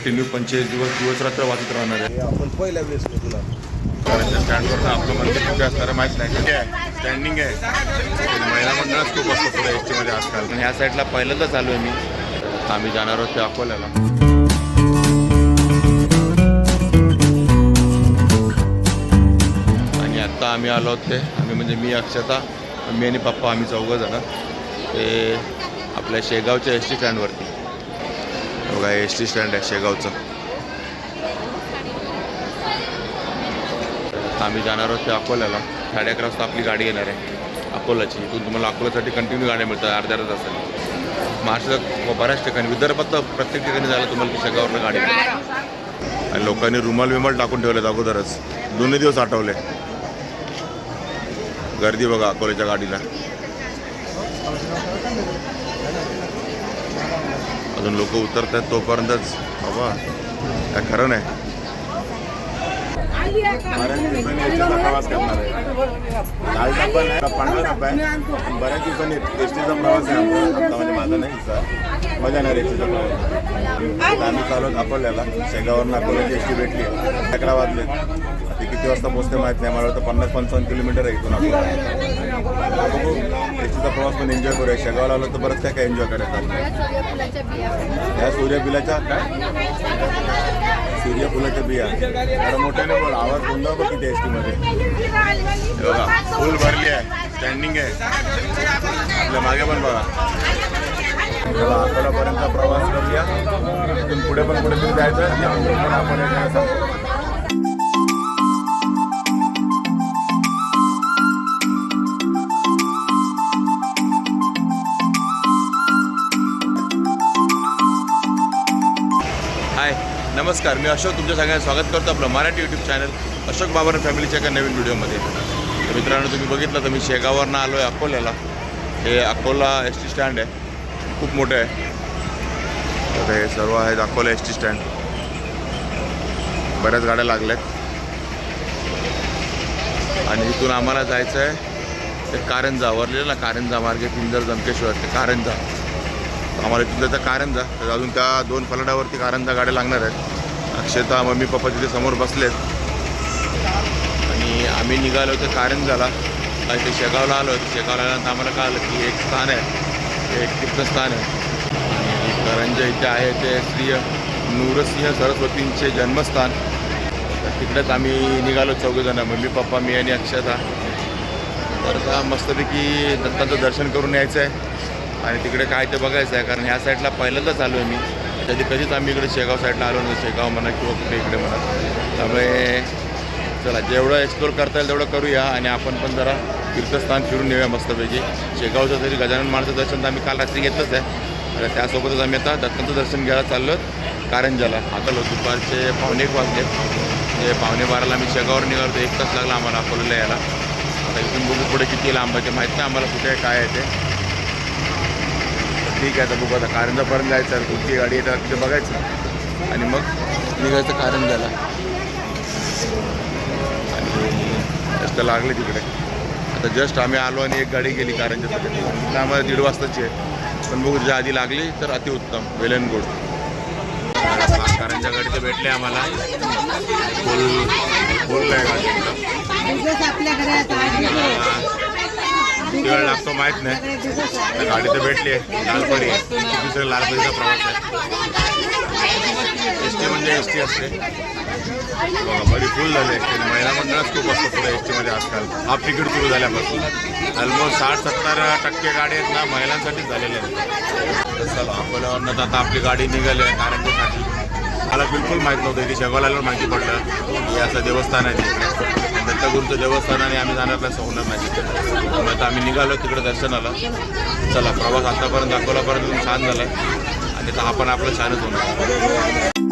Continue पंचेचाळीस दिवस दिवस रात्र वाचत राहणार आहे. आपण पहिल्या वेळेस तुला स्टँडवर आपलं मंदिर कुठे असणार माहीत नाही. आहे? स्टँडिंग आहे. आणि महिला मंडळच खूप असतं पुढे एस टीमध्ये आजकाल. आणि ह्या साईडला पहिल्यांदाच आलो आहे मी. आम्ही जाणार आहोत ते अकोल्याला. आणि आत्ता आम्ही आलो ते. आम्ही म्हणजे मी अक्षता मी आणि पप्पा आम्ही चौघं जण. ते आपल्या शेगावच्या एस टी स्टँडवरती बघा एस टी स्टँड आहे शेगावचं. आम्ही जाणार आहोत ते अकोल्याला. साडे अकरा वाजता आपली गाडी येणार आहे अकोलाची इथून तुम्हाला अकोल्यासाठी कंटिन्यू गाड्या मिळतात अर्ध्या अर्ध्या तासाने महाराष्ट्रात बऱ्याच ठिकाणी विदर्भात प्रत्येक ठिकाणी जायला तुम्हाला शेगावरनं गाडी मिळते. आणि लोकांनी रुमाल विमाल टाकून ठेवलेत अगोदरच. दोन्ही दिवस आठवले. गर्दी बघा अकोल्याच्या गाडीला. अजून लोक उतरत आहेत तोपर्यंतच बाबा काय खरं नाही बऱ्याच दिवसांनी प्रवास करणार आहे लाल डब्बा नाही पन्नास डब्बा आहे बऱ्याच दिवसांनी एसटीचा प्रवास आहे आमचा आता म्हणजे माझा नाही हिस्सा मजा येणार एसटीचा प्रवास आम्ही चालू अकोल्याला शेगावरून अकोल्याची एसटी भेटली अकरा वाजले ते किती वाजता पोहोचते माहीत नाही मला वाटतं पन्नास पंचावन्न किलोमीटर आहे इथून अकोला बघू प्रवास पण एन्जॉय करूया. शेगावला आलो तर बरंच काय काय एन्जॉय करायचं ह्या या सूर्यफुलाच्या काय? सूर्यफुलाच्या बिया. जरा मोठ्याने बोल. आवाज गोंधळ बघ किती एस टीमध्ये बघा फुल भरली आहे. स्टँडिंग आहे. आपल्या मागे पण बघा. चला अकोलापर्यंतचा प्रवास करूया. तिथून पुढे पण कुठेतरी जायचं पण आपण नमस्कार मी अशोक तुमच्या सगळ्यांना स्वागत करतो आपलं मराठी यूट्यूब चॅनल अशोक बाबर फॅमिलीच्या एका नवीन व्हिडिओमध्ये तर मित्रांनो तुम्ही बघितलं तर मी शेगाववरनं आलो आहे अकोल्याला. हे अकोला एस टी स्टँड आहे. खूप मोठं आहे. तर हे सर्व आहेत अकोला एस टी स्टँड बऱ्याच गाड्या लागल्यात. आणि इथून आम्हाला जायचं आहे ते कारंजा वरलेलं ना कारंजा मार्गे पिंजर जमकेश्वर ते कारंजा. आम्हाला तिथं त्याचा कारंजा तर अजून त्या दोन फलाटावरती कारंजा गाड्या लागणार आहेत. अक्षता मम्मी पप्पा तिथे समोर बसलेत. आणि आम्ही निघालो तर कारंजाला. आणि ते शेगावला आलो. शेगावला आल्यानंतर आम्हाला कळालं की एक स्थान आहे. एक तीर्थस्थान आहे. आणि कारंजा इथे आहे. ते श्री नूरसिंह सरस्वतींचे जन्मस्थान. तर तिकडेच आम्ही निघालो चौघेजणं. मम्मी पप्पा मी आणि अक्षता. तर आता मस्तपैकी दत्ताचं दर्शन करून यायचं आहे आणि तिकडे काय ते बघायचं आहे कारण ह्या साईडला पहिल्यांदाच आलो आहे मी. त्याची कधीच आम्ही इकडे शेगाव साईडला आलो नाही शेगाव म्हणा किंवा कुठे इकडे म्हणा. त्यामुळे चला जेवढं एक्सप्लोर करता येईल तेवढं करूया आणि आपण पण जरा तीर्थस्थान फिरून येऊया मस्तपैकी. शेगावचं तरी गजानन महाराजचं दर्शन तर आम्ही काल रात्री घेतलंच आहे. तर त्यासोबतच आम्ही आता दत्तांचं दर्शन घ्यायला चाललो कारंजाला आता लो दुपारचे पावणे एक वाजले. म्हणजे पावणे बाराला आम्ही शेगावर निघालो तर एक तास लागला आम्हाला अकोल्याला यायला. आता इथून बघू पुढे किती लांब आहे ते माहीत नाही आम्हाला कुठे काय आहे ते. ठीक आहे आता बघू आता कारंजापर्यंत जायचं कुठली गाडी येतात तिथे बघायचं. आणि मग निघायचं कारंजाला आणि रस्ता लागले तिकडे. आता जस्ट आम्ही आलो आणि एक गाडी गेली कारंजासाठी आम्हाला दीड वाजताची आहे. पण बघू ज्या आधी लागली तर अतिउत्तम वेल अँड गुड. कारंजा गाडी तर भेटले आम्हाला. फुल फुल आहे. गाडी किती वेळ लागतो माहीत नाही. गाडी तर भेटली आहे. लालपरी. दुसरं लालपरीचा प्रवास आहे. एस टी म्हणजे एस टी असते. बघा बरी फुल झाली एस टी महिला मंडळच खूप असतो पुढे एस टीमध्ये आजकाल. हाफ तिकीट सुरू झाल्यापासून. ऑलमोस्ट साठ सत्तर टक्के गाडी आहेत ना महिलांसाठीच झालेल्या आहेत. चला अकोल्यावरनं तर आता आपली गाडी निघाली आहे कारंजीसाठी मला बिलकुल माहीत नव्हतं. की शेगावला माहिती पडलं. की असं देवस्थान आहे तिकडे. दत्तगुरूचं देवस्थान आणि आम्ही जाणार नाही होणार नाही त्यामुळे आता आम्ही निघालो तिकडे दर्शनाला. चला प्रवास आतापर्यंत दाखवल्यापर्यंत छान झाला आहे आणि आता हा पण आपलं छानच होणार.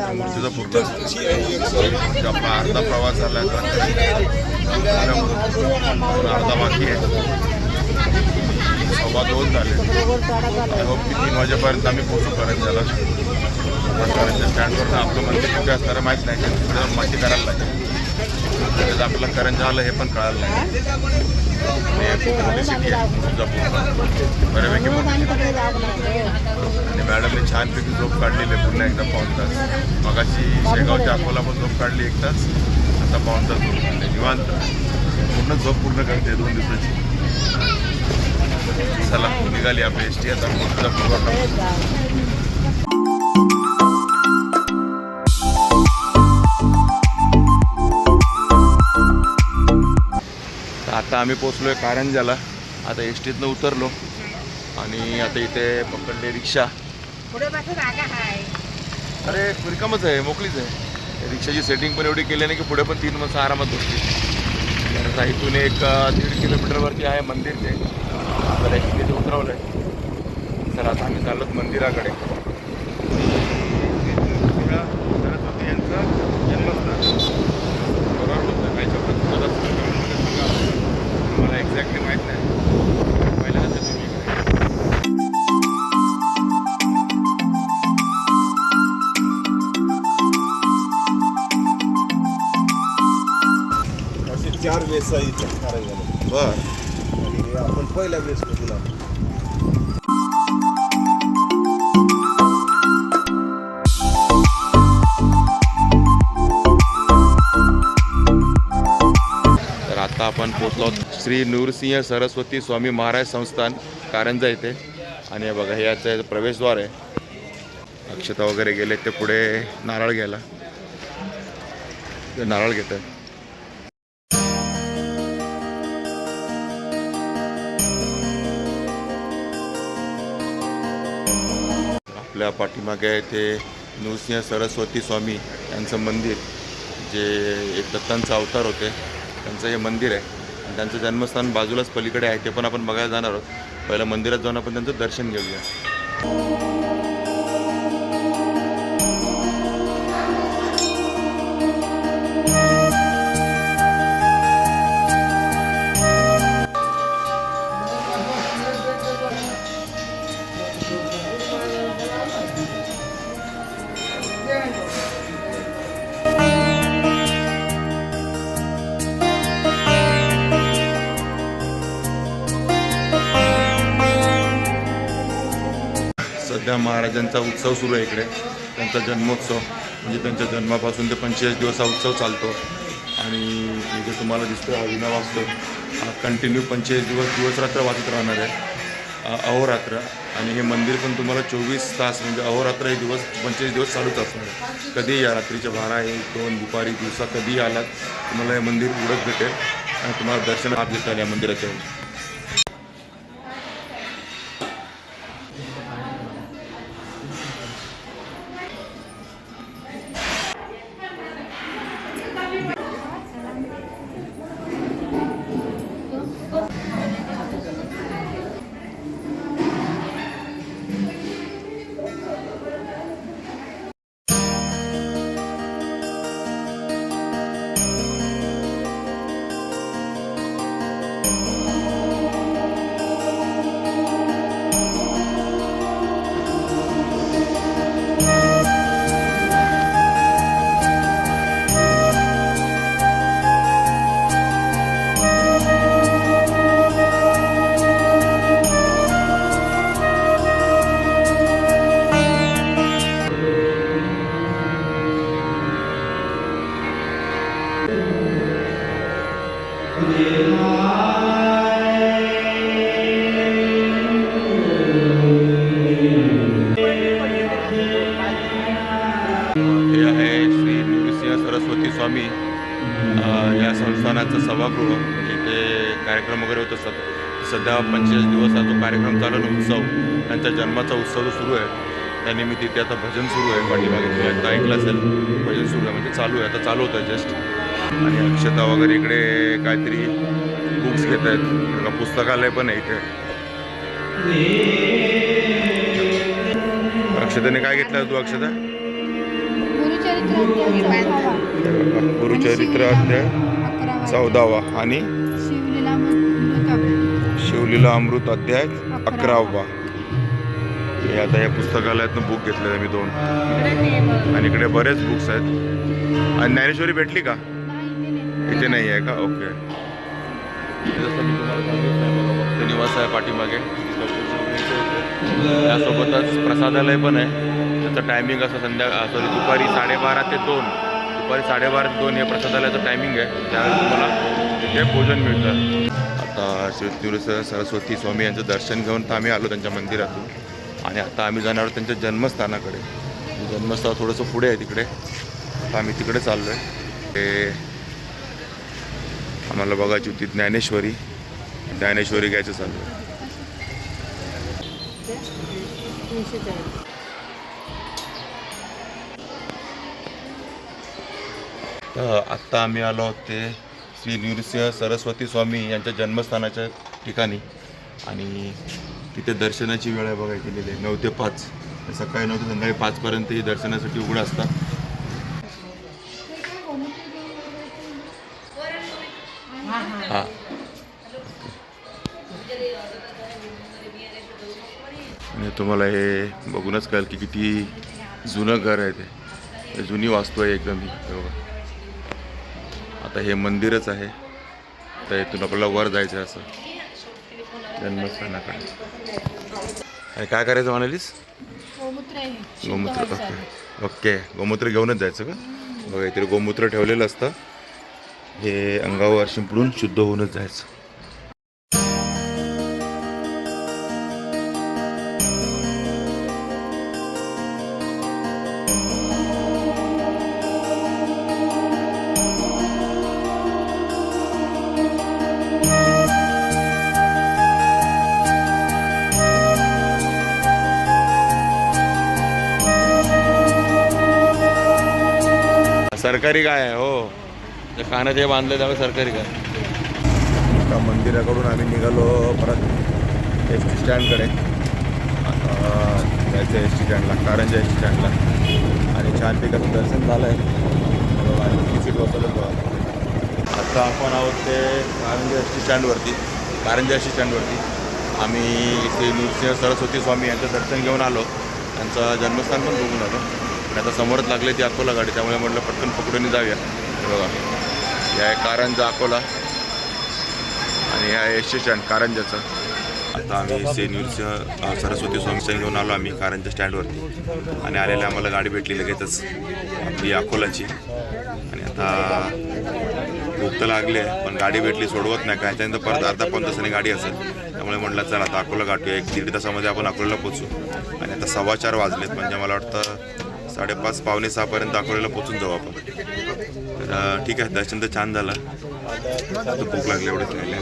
स्टँडच्या इथे आपला अर्धा प्रवास झाला अर्धा बाकी आहे. सव्वा दोन झाले. आय होप की तीन वाजेपर्यंत आम्ही पोहोचू करंजाला करंजा स्टँडवर आपलं मंदिर कुठे असणार माहीत नाही. तिकडे जाऊन माहिती करायला लागेल. त्याचं आपल्याला करंजा आलं हे पण कळायला लागेल. खूप मोठी सिटी आहे तुळजापूर. बऱ्यापैकी मोठी आणि मॅडम छानपैकी झोप काढलेली आहे पुन्हा एकदा पाऊन तास. मगाशी शेगावच्या अकोला पण झोप काढली एक तास. आता पाऊन तास झोप काढले. निवांत. पूर्ण झोप पूर्ण करते दोन दिवसाची. चला निघाली आपली एस टी आता पुढचा प्रोग्राम तर आता आम्ही पोचलो आहे कारंजाला आता एस टीतनं उतरलो. आणि आता इथे पकडले रिक्षा. पुढे रागा हाय. अरे रिकामच आहे मोकळीच आहे. रिक्षाची सेटिंग पण एवढी केली नाही की पुढे पण तीन माणसं आरामात बसतील तर आता इथून एक दीड किलोमीटरवरती आहे मंदिर ते. एक तिथे उतरवलं आहे तर आता आम्ही चाललो मंदिराकडे. सरस्वती यांचं जन्मस्थान बरोबर बोलतोय काही शब्दात तुम्हाला सांगा मला एक्झॅक्टली माहीत नाही. इथे बरं. आणि आपण पहिल्या दिला तर आता आपण पोचलो श्री नूरसिंह सरस्वती स्वामी महाराज संस्थान कारंजा येथे आणि हे बघा हे याचं प्रवेशद्वार आहे. अक्षता वगैरे गेले ते पुढे नारळ घ्यायला. ते नारळ घेत आपल्या पाठीमागे आहे ते नृसिंह सरस्वती स्वामी यांचं मंदिर जे एक दत्तांचा अवतार होते. त्यांचं हे मंदिर आहे. आणि त्यांचं जन्मस्थान बाजूलाच पलीकडे आहे ते पण आपण बघायला जाणार आहोत. पहिलं मंदिरात जाऊन आपण त्यांचं दर्शन घेऊया. सध्या महाराजांचा उत्सव सुरू आहे इकडे. त्यांचा जन्मोत्सव म्हणजे त्यांच्या जन्मापासून ते पंचेचाळीस दिवस हा उत्सव चालतो. आणि इथे तुम्हाला दिसतो हा विना वाचतो हा कंटिन्यू पंचेचाळीस दिवस दिवस रात्र वाचत राहणार आहे. अहोरात्र. आणि हे मंदिर पण तुम्हाला चोवीस तास म्हणजे अहोरात्र हे दिवस पंचेचाळीस दिवस चालूच असणार आहे. कधीही या रात्रीच्या बारा एक दोन दुपारी दिवसा कधीही आलात तुम्हाला हे मंदिर उडत भेटेल. आणि तुम्हाला दर्शन हात घेता या मंदिराच्या सध्या पंचेचाळीस दिवस हा जो कार्यक्रम चालू आहे ना, उत्सव त्यांच्या जन्माचा उत्सव जो सुरू आहे त्यानिमित्त इथे आता भजन सुरू आहे पाठीमागे तुम्ही आता ऐकलं असेल भजन सुरू आहे म्हणजे चालू आहे आता चालू होतं जस्ट आणि अक्षता वगैरे इकडे काहीतरी बुक्स घेत आहेत पुस्तकालय पण आहे इथे. अक्षताने काय घेतलं तू अक्षता? गुरुचरित्र अध्याय चौदावा. आणि? शिवलीला अमृत अध्याय अकरावा. हे आता या पुस्तकालयातनं बुक घेतलेलं मी दोन. आणि इकडे बरेच बुक्स आहेत. आणि ज्ञानेश्वरी भेटली का? इथे नाही. आहे का? ओके जसं मी तुम्हाला सांगितलं निवास आहे पाठीमागे. त्यासोबतच प्रसादालय पण आहे. त्याचं टायमिंग असं संध्या सॉरी दुपारी साडेबारा ते दोन. दुपारी साडेबारा ते दोन हे प्रसादालयाचं टायमिंग आहे. त्यावेळेस तुम्हाला हे भोजन मिळतं. आता श्री सरस्वती स्वामी यांचं दर्शन घेऊन तर आम्ही आलो त्यांच्या मंदिरातून. आणि आता आम्ही जाणार आहोत त्यांच्या जन्मस्थानाकडे. जन्मस्थान थोडंसं पुढे आहे तिकडे. आता आम्ही तिकडे चाललो आहे ते आम्हाला बघायची होती ज्ञानेश्वरी. ज्ञानेश्वरी घ्यायचं चालू आहे तर आत्ता आम्ही आलो ते श्री नृसिंह सरस्वती स्वामी यांच्या जन्मस्थानाच्या ठिकाणी. आणि तिथे दर्शनाची वेळ आहे बघा केलेली आहे नऊ ते पाच. सकाळी नऊ ते संध्याकाळी पाचपर्यंत ही दर्शनासाठी उघडं असतात हां. आणि तुम्हाला हे बघूनच कळेल की किती जुनं घर आहे ते. जुनी वास्तू आहे एकदम ही बघा. आता हे मंदिरच आहे. तर इथून आपल्याला वर जायचं आहे असं. जन्मस्थानाकडे. काय करायचं म्हणालीस? गोमूत्र ओके. ओके. गोमूत्र घेऊनच जायचं का? बघा इथे गोमूत्र ठेवलेलं असतं. हे अंगावर शिंपडून शुद्ध होऊनच जायचं. सरकारी काय आहे हो. त्या खाणं हे बांधले त्यामुळे सरकारी काय आता मंदिराकडून आम्ही निघालो परत एस टी स्टँडकडे. जायचं एस टी स्टँडला कारंजा एस टी स्टँडला. आणि छान पिकाचं दर्शन झालं आहे तिकीट बसवलं बघा. आता आपण आहोत ते कारंजा एस टी स्टँडवरती. कारंजा एस टी स्टँडवरती. आम्ही इथे नृसिंह सरस्वती स्वामी यांचं दर्शन घेऊन आलो. त्यांचं जन्मस्थान पण बघून आलो. आणि आता समोरच लागले ती अकोला गाडी त्यामुळे म्हटलं पटकन पकडून जाऊया. बघा. या आहे कारंजा अकोला आणि ह्या एस स्टेशन स्टँड कारंजाचं. आता आम्ही से सरस्वती स्वामीचं घेऊन आलो आम्ही कारंजा स्टँडवरती. आणि आलेल्या आम्हाला गाडी भेटली लगेचच आपली अकोलाची. आणि आता भूक तर लागली आहे पण गाडी भेटली सोडवत नाही. काय त्यानंतर परत अर्धा पाऊन तासाने गाडी असेल. त्यामुळे म्हटलं चला आता अकोला गाठूया. एक दीड तासामध्ये आपण अकोल्याला पोचू आणि आता सव्वा चार वाजलेत म्हणजे मला वाटतं साडेपाच पावणे सहापर्यंत अकोल्याला पोचून जाऊ आपण. तर ठीक आहे दर्शन तर छान झालं. आता भूक लागली एवढंच नाही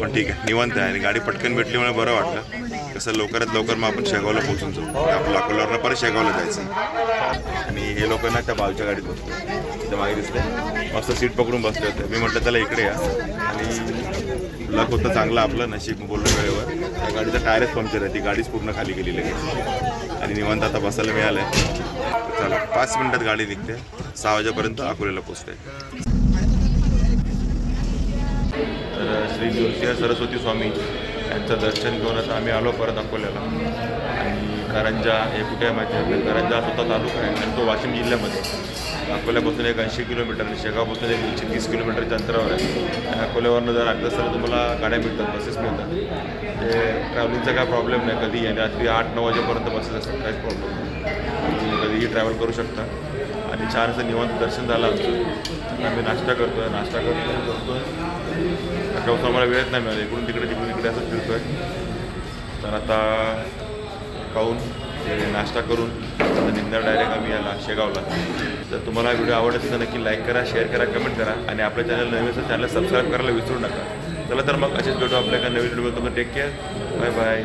पण ठीक आहे निवांत आहे. आणि गाडी पटकन भेटल्यामुळे बरं वाटलं. कसं लवकरात लवकर मग आपण शेगावला पोचून जाऊ. आपलं अकोल्यावर परत शेगावला जायचं. आणि हे लोक ना त्या बाजूच्या गाडीत बसतो. तिथं मागे दिसते मस्त सीट पकडून बसले होते. मी म्हटलं त्याला इकडे या. आणि लक होतं चांगलं आपलं नशीब बोललो वेळेवर. त्या गाडीचं टायरच पंक्चर आहे. ती गाडीच पूर्ण खाली गेलेली आहे आणि निवांत आता बसायला मिळालं आहे चला पाच मिनिटात गाडी निघते. सहा वाजेपर्यंत अकोल्याला पोचते तर श्री नृसिंह सरस्वती स्वामी यांचं दर्शन घेऊन आता आम्ही आलो परत अकोल्याला. आणि करंजा हे कुठे आहे माहिती आहे करंजा स्वतः तालुका आहे आणि तो वाशिम जिल्ह्यामध्ये. अकोल्यापासून एक ऐंशी किलोमीटर आणि शेगावपासून एक एकशे तीस किलोमीटरच्या अंतरावर आहे. आणि अकोल्यावरनं जर अर्धा तर तुम्हाला गाड्या मिळतात बसेस मिळतात ते ट्रॅव्हलिंगचा काय प्रॉब्लेम नाही. कधी आणि रात्री आठ नऊ वाजेपर्यंत बसेस असतात काहीच प्रॉब्लेम नाही. तुम्ही कधीही ट्रॅव्हल करू शकता. आणि छान असं निवांत दर्शन झालं आमचं. आम्ही नाश्ता करतोय नाश्ता करतोय करतोय सकाळपासून आम्हाला वेळच नाही मिळाला. इकडून तिकडे तिकडून इकडे असं फिरतोय. तर आता खाऊन ते नाश्ता करून आता डायरेक्ट आम्ही याला शेगावला तर तुम्हाला व्हिडिओ आवडत असेल तर नक्की लाईक करा शेअर करा कमेंट करा आणि आपल्या चॅनल नवीन असेल चॅनल सबस्क्राईब करायला विसरू नका. चला तर मग असेच भेटू आपल्या नवीन व्हिडिओ तुम्ही टेक केअर बाय बाय